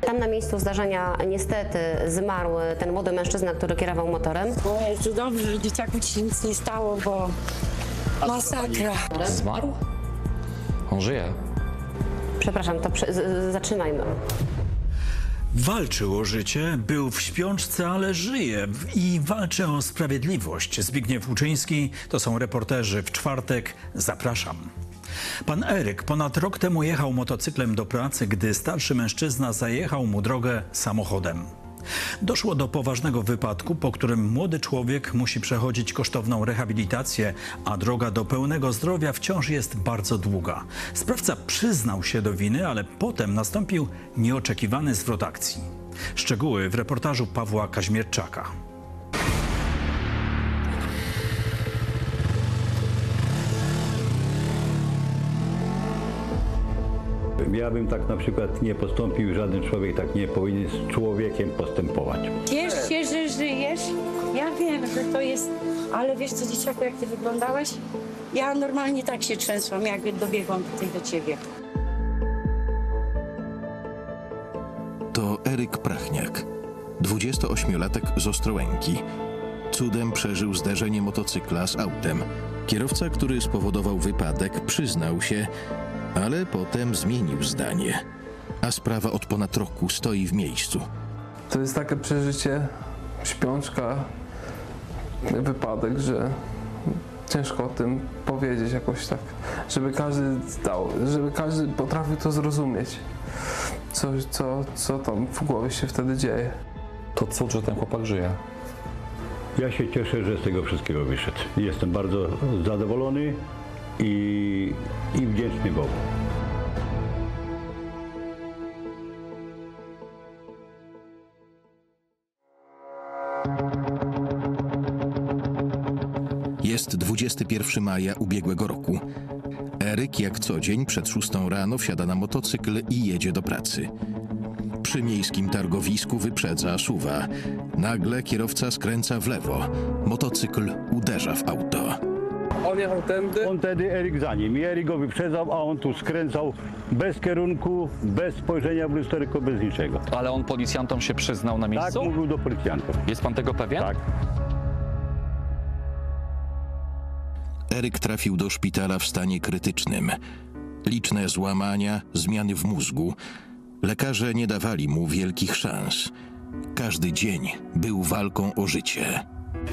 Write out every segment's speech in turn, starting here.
Tam na miejscu zdarzenia niestety zmarł ten młody mężczyzna, który kierował motorem. O Jezu, dobrze, że dzieciaku ci się nic nie stało, bo masakra. Zmarł? On żyje. Przepraszam, to przy, z, z, zatrzymajmy. Walczył o życie, był w śpiączce, ale żyje i walczy o sprawiedliwość. Zbigniew Łuczyński to są reporterzy w czwartek. Zapraszam. Pan Eryk ponad rok temu jechał motocyklem do pracy, gdy starszy mężczyzna zajechał mu drogę samochodem. Doszło do poważnego wypadku, po którym młody człowiek musi przechodzić kosztowną rehabilitację, a droga do pełnego zdrowia wciąż jest bardzo długa. Sprawca przyznał się do winy, ale potem nastąpił nieoczekiwany zwrot akcji. Szczegóły w reportażu Pawła Kaźmierczaka. Ja bym tak na przykład nie postąpił, żaden człowiek tak nie powinien z człowiekiem postępować. Ciesz się, że żyjesz. Ja wiem, że to jest... Ale wiesz co, dzieciaku, jak ty wyglądałeś? Ja normalnie tak się trzęsłam, jak dobiegłam tutaj do ciebie. To Eryk Prachniak, 28-latek z Ostrołęki. Cudem przeżył zderzenie motocykla z autem. Kierowca, który spowodował wypadek, przyznał się, ale potem zmienił zdanie. A sprawa od ponad roku stoi w miejscu. To jest takie przeżycie, śpiączka, wypadek, że ciężko o tym powiedzieć jakoś tak, żeby każdy zdał, żeby każdy potrafił to zrozumieć, co, co, co tam w głowie się wtedy dzieje. To cud, że ten chłopak żyje. Ja się cieszę, że z tego wszystkiego wyszedł. Jestem bardzo zadowolony i, i wdzięczny Bogu. Jest 21 maja ubiegłego roku. Eryk jak co dzień przed 6 rano wsiada na motocykl i jedzie do pracy. Przy miejskim targowisku wyprzedza suwa. Nagle kierowca skręca w lewo. Motocykl uderza w auto. On jechał tędy, On wtedy Eryk za nim. I Eryk go wyprzedzał, a on tu skręcał bez kierunku, bez spojrzenia w lusterko, bez niczego. Ale on policjantom się przyznał na Tak miejscu? mówił do policjantów. Jest pan tego pewien? Tak. Eryk trafił do szpitala w stanie krytycznym. Liczne złamania, zmiany w mózgu. Lekarze nie dawali mu wielkich szans. Każdy dzień był walką o życie.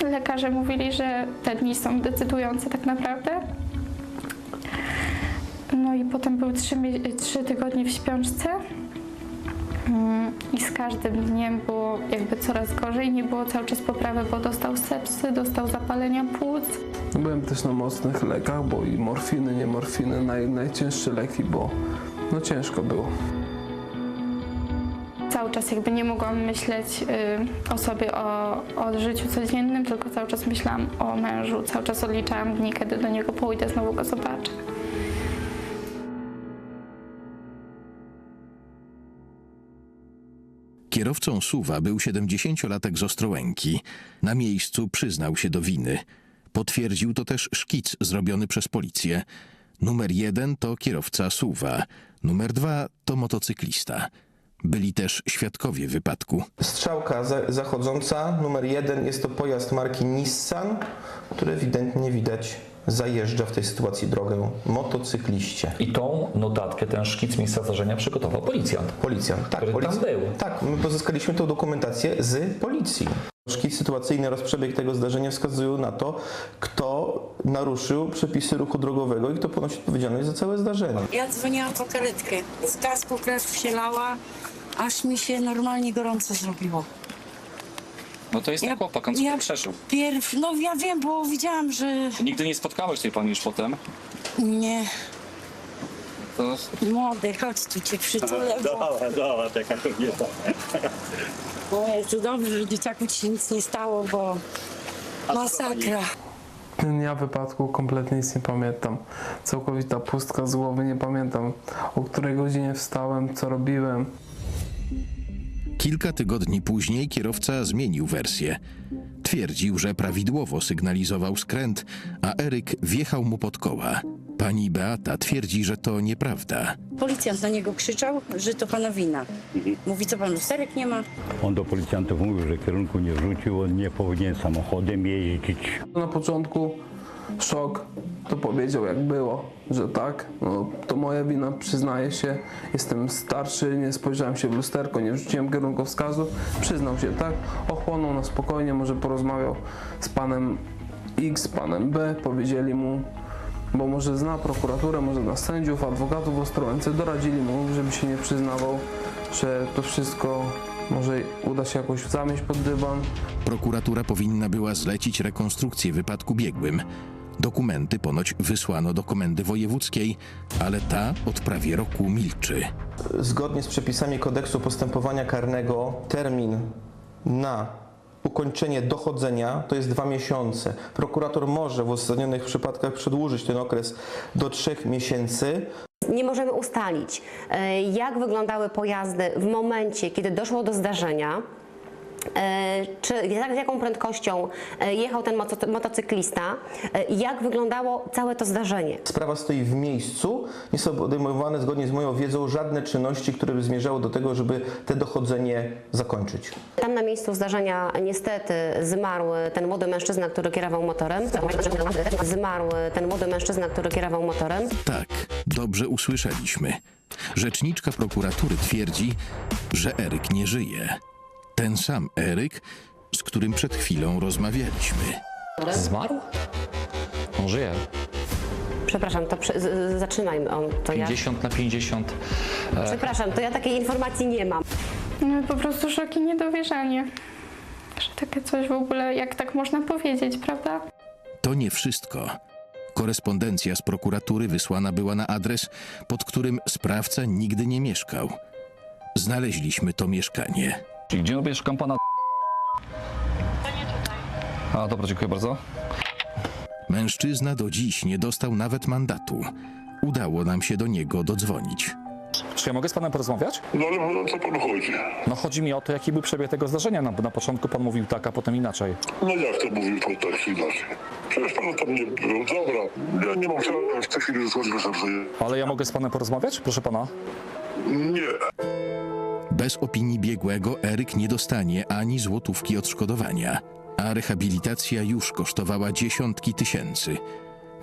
Lekarze mówili, że te dni są decydujące tak naprawdę. No i potem był trzy, trzy tygodnie w śpiączce. Mm, I z każdym dniem było jakby coraz gorzej, nie było cały czas poprawy, bo dostał sepsy, dostał zapalenia płuc. byłem też na mocnych lekach, bo i morfiny, nie morfiny, naj, najcięższe leki, bo no ciężko było. Cały czas jakby nie mogłam myśleć y, o sobie, o, o życiu codziennym, tylko cały czas myślałam o mężu, cały czas odliczałam dni, kiedy do niego pójdę, znowu go zobaczę. Kierowcą suwa był 70-latek z Ostrołęki. Na miejscu przyznał się do winy. Potwierdził to też szkic zrobiony przez policję. Numer jeden to kierowca suwa, numer dwa to motocyklista. Byli też świadkowie wypadku. Strzałka za, zachodząca, numer jeden, jest to pojazd marki Nissan, który ewidentnie widać zajeżdża w tej sytuacji drogę motocykliście. I tą notatkę, ten szkic miejsca zdarzenia przygotował policjant. Policjant, tak. Który tam był. Tak, my pozyskaliśmy tą dokumentację z policji. Szkic sytuacyjny oraz przebieg tego zdarzenia wskazują na to, kto naruszył przepisy ruchu drogowego i kto ponosi odpowiedzialność za całe zdarzenie. Ja dzwoniłam po karetkę. Z kasku krew wsielała, aż mi się normalnie gorąco zrobiło. No to jest ten Ja- chłopak, on ja- sobie przeżył. Pierw, no ja wiem, bo widziałam, że Nigdy nie spotkałeś tej pani już potem. nie, To młody, chodź tu cię przytulę, bo... Dobra, dobra, taka kobieta. O Jezu, dobrze, że dzieciaku ci się nic nie stało, bo masakra. Dnia wypadku kompletnie nic nie pamiętam. Całkowita pustka z głowy, nie pamiętam o której godzinie wstałem, co robiłem. Kilka tygodni później kierowca zmienił wersję. Twierdził, że prawidłowo sygnalizował skręt, a Eryk wjechał mu pod koła. Pani Beata twierdzi, że to nieprawda. Policjant na niego krzyczał, że to pana wina. Mówi, co pan lusterek nie ma? On do policjantów mówił, że kierunku nie wrzucił, on nie powinien samochodem jeździć. Na początku szok, to powiedział jak było, że tak, no to moja wina, przyznaję się, jestem starszy, nie spojrzałem się w lusterko, nie wrzuciłem kierunkowskazu, przyznał się, tak, ochłonął na spokojnie, może porozmawiał z panem X, panem B, powiedzieli mu, bo może zna prokuraturę, może zna sędziów, adwokatów w Ostrołęce, doradzili mu, żeby się nie przyznawał, że to wszystko może uda się jakoś zamieść pod dywan, Prokuratura powinna była zlecić rekonstrukcję wypadku biegłym. Dokumenty ponoć wysłano do komendy wojewódzkiej, ale ta od prawie roku milczy. Zgodnie z przepisami kodeksu postępowania karnego termin na ukończenie dochodzenia to jest dwa miesiące. Prokurator może w uzasadnionych przypadkach przedłużyć ten okres do trzech miesięcy. Nie możemy ustalić, e, jak wyglądały pojazdy w momencie, kiedy doszło do zdarzenia. E, Czy z jaką prędkością e, jechał ten moto- motocyklista, e, jak wyglądało całe to zdarzenie. Sprawa stoi w miejscu, nie są podejmowane zgodnie z moją wiedzą żadne czynności, które by zmierzały do tego, żeby te dochodzenie zakończyć. Tam na miejscu zdarzenia niestety zmarł ten młody mężczyzna, który kierował motorem. Zmarł ten młody mężczyzna, który kierował motorem. Tak, dobrze usłyszeliśmy. Rzeczniczka prokuratury twierdzi, że Eryk nie żyje. Ten sam Eryk, z którym przed chwilą rozmawialiśmy. Zmarł? On żyje. Przepraszam, to przy, z, z- zatrzymajmy on. To ja. 50 na 50. E, Przepraszam, to ja takiej informacji nie mam. No, po prostu szok i niedowierzanie. Że takie coś w ogóle, jak tak można powiedzieć, prawda? To nie wszystko. Korespondencja z prokuratury wysłana była na adres, pod którym sprawca nigdy nie mieszkał. Znaleźliśmy to mieszkanie. Czyli Dzień dobry, szukam pana. A, dobra, dziękuję bardzo. Mężczyzna do dziś nie dostał nawet mandatu. Udało nam się do niego dodzwonić. Czy ja mogę z panem porozmawiać? No ale o co panu chodzi? No chodzi mi o to, jaki był przebieg tego zdarzenia. Na, na początku pan mówił tak, a potem inaczej. No jak to mówił pan tak inaczej? Przecież pan tam nie był. Dobra, ja nie mam w tej chwili wysłać wystarczenie. Ale ja mogę z panem porozmawiać, proszę pana? Nie. Bez opinii biegłego Eryk nie dostanie ani złotówki odszkodowania, a rehabilitacja już kosztowała dziesiątki tysięcy.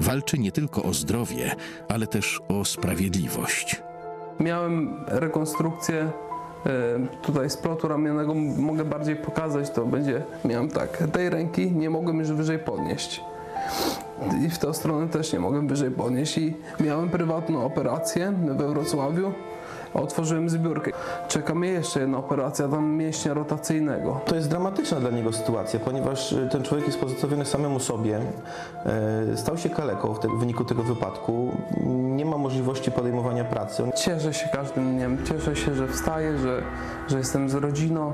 Walczy nie tylko o zdrowie, ale też o sprawiedliwość. Miałem rekonstrukcję e, tutaj splotu ramiennego, M- mogę bardziej pokazać, to będzie, miałem tak, tej ręki nie mogłem już wyżej podnieść. I w tę stronę też nie mogłem wyżej podnieść i miałem prywatną operację we Wrocławiu. Otworzyłem zbiórkę. Czeka mnie jeszcze jedna operacja, tam mięśnia rotacyjnego. To jest dramatyczna dla niego sytuacja, ponieważ y, ten człowiek jest pozostawiony samemu sobie, e, stał się kaleką w, te, w wyniku tego wypadku, nie ma możliwości podejmowania pracy. Cieszę się każdym dniem, cieszę się, że wstaję, że, że jestem z rodziną.